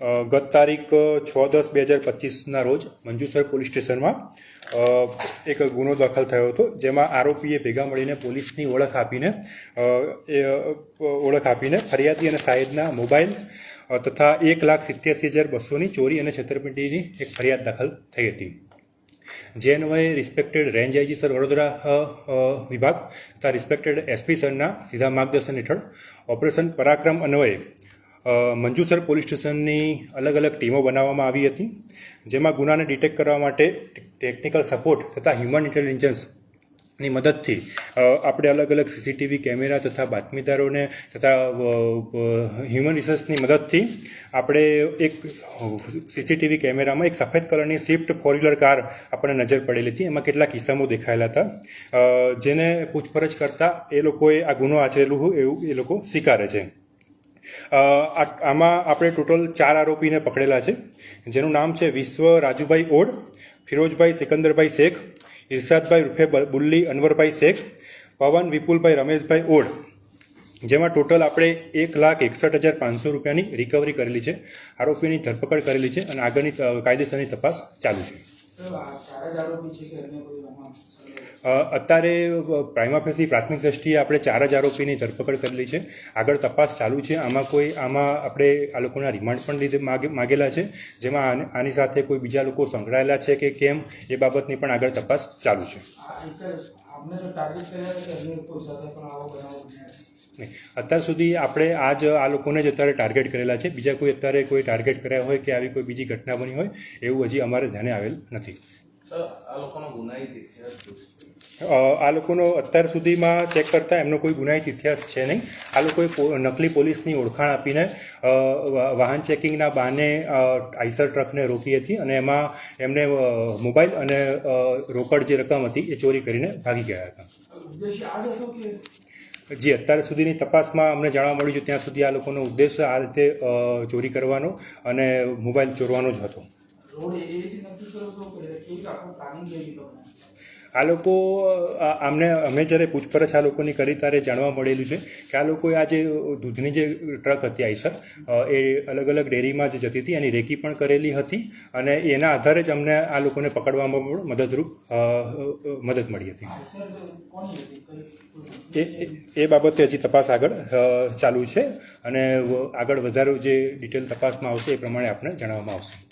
ગત તારીખ છ દસ બે હજાર પચીસના રોજ મંજુસર પોલીસ સ્ટેશનમાં એક ગુનો દાખલ થયો હતો, જેમાં આરોપીએ ભેગા મળીને પોલીસની ઓળખ આપીને ઓળખ આપીને ફરિયાદી અને સાહેબના મોબાઈલ તથા એક લાખ સિત્યાસી હજાર બસોની ચોરી અને છેતરપિંડીની એક ફરિયાદ દાખલ થઈ હતી. જે અન્વયે respected range IG sir Vadodara વિભાગ તથા રિસ્પેક્ટેડ એસપી સરના સીધા માર્ગદર્શન હેઠળ ઓપરેશન પરાક્રમ અન્વયે મંજુસર પોલીસ સ્ટેશનની અલગ અલગ ટીમો બનાવવામાં આવી હતી, જેમાં ગુનાને ડિટેક્ટ કરવા માટે ટેકનિકલ સપોર્ટ તથા હ્યુમન ઇન્ટેલિજન્સની મદદથી આપણે અલગ અલગ સીસીટીવી કેમેરા તથા બાતમીદારોને તથા હ્યુમન રિસર્ચની મદદથી આપણે એક સીસીટીવી કેમેરામાં એક સફેદ કલરની સ્વિફ્ટ ફોર વ્હીલર કાર આપણને નજર પડેલી હતી. એમાં કેટલાક કિસ્સાઓ દેખાયેલા હતા. જેને પૂછપરછ કરતાં એ લોકોએ આ ગુનો આચરેલું એવું એ લોકો સ્વીકારે છે. આમાં આપણે ટોટલ ચાર આરોપીને પકડેલા છે. જેનું નામ છે વિશ્વ રાજુભાઈ ઓડ, ફિરોજભાઈ સિકંદરભાઈ શેખ ઇરશાદભાઈ રૂફે બુલ્લી અનવરભાઈ શેખ, પવન વિપુલભાઈ રમેશભાઈ ઓડ. જેમાં ટોટલ આપણે એક લાખ એકસઠ હજાર પાંચસો રૂપિયાની રિકવરી કરેલી છે. આરોપીની ધરપકડ કરેલી છે અને આગળની કાયદેસરની તપાસ ચાલુ છે. અત્યારે પ્રાઇમા ફેસી પ્રાથમિક દ્રષ્ટિએ આપણે ચાર જ આરોપીની ધરપકડ કરેલી છે. આગળ તપાસ ચાલુ છે. આમાં કોઈ આમાં આપણે આ લોકોના રિમાન્ડ પણ લીધે માગેલા છે. જેમાં આની સાથે કોઈ બીજા લોકો સંકળાયેલા છે કે કેમ એ બાબતની પણ આગળ તપાસ ચાલુ છે. અત્યાર સુધી આપણે આ જ આ લોકોને જ અત્યારે ટાર્ગેટ કરેલા છે. બીજા કોઈ અત્યારે કોઈ ટાર્ગેટ કર્યા હોય કે આવી કોઈ બીજી ઘટના બની હોય એવું હજી અમારે ધ્યાને આવેલ નથી. આ લોકોનો અત્યાર સુધીમાં ચેક કરતાં એમનો કોઈ ગુનાહિત ઇતિહાસ છે નહીં. આ લોકોએ નકલી પોલીસની ઓળખાણ આપીને વાહન ચેકિંગના બહાને આઈસર ટ્રકને રોકી હતી અને એમાં એમને મોબાઈલ અને રોકડ જે રકમ હતી એ ચોરી કરીને ભાગી ગયા હતા. જ, અત્યાર સુધીની તપાસમાં અમને જાણવા મળ્યું છે, ત્યાં સુધી આ લોકોનો ઉદ્દેશ આ રીતે ચોરી કરવાનો અને મોબાઈલ ચોરવાનો જ હતો. આ લોકો આમને અમે જ્યારે પૂછપરછ આ લોકોની કરી ત્યારે જાણવા મળેલું છે કે આ લોકોએ આ જે દૂધની જે ટ્રક હતી, આઈસર એ અલગ અલગ ડેરીમાં જે જતી હતી, એની રેકી પણ કરેલી હતી અને એના આધારે જ અમને આ લોકોને પકડવામાં પણ મદદરૂપ મદદ મળી હતી. એ- એ બાબતે હજી તપાસ આગળ ચાલુ છે અને આગળ વધારે જે ડિટેલ તપાસમાં આવશે એ પ્રમાણે આપણે જણાવવામાં આવશે.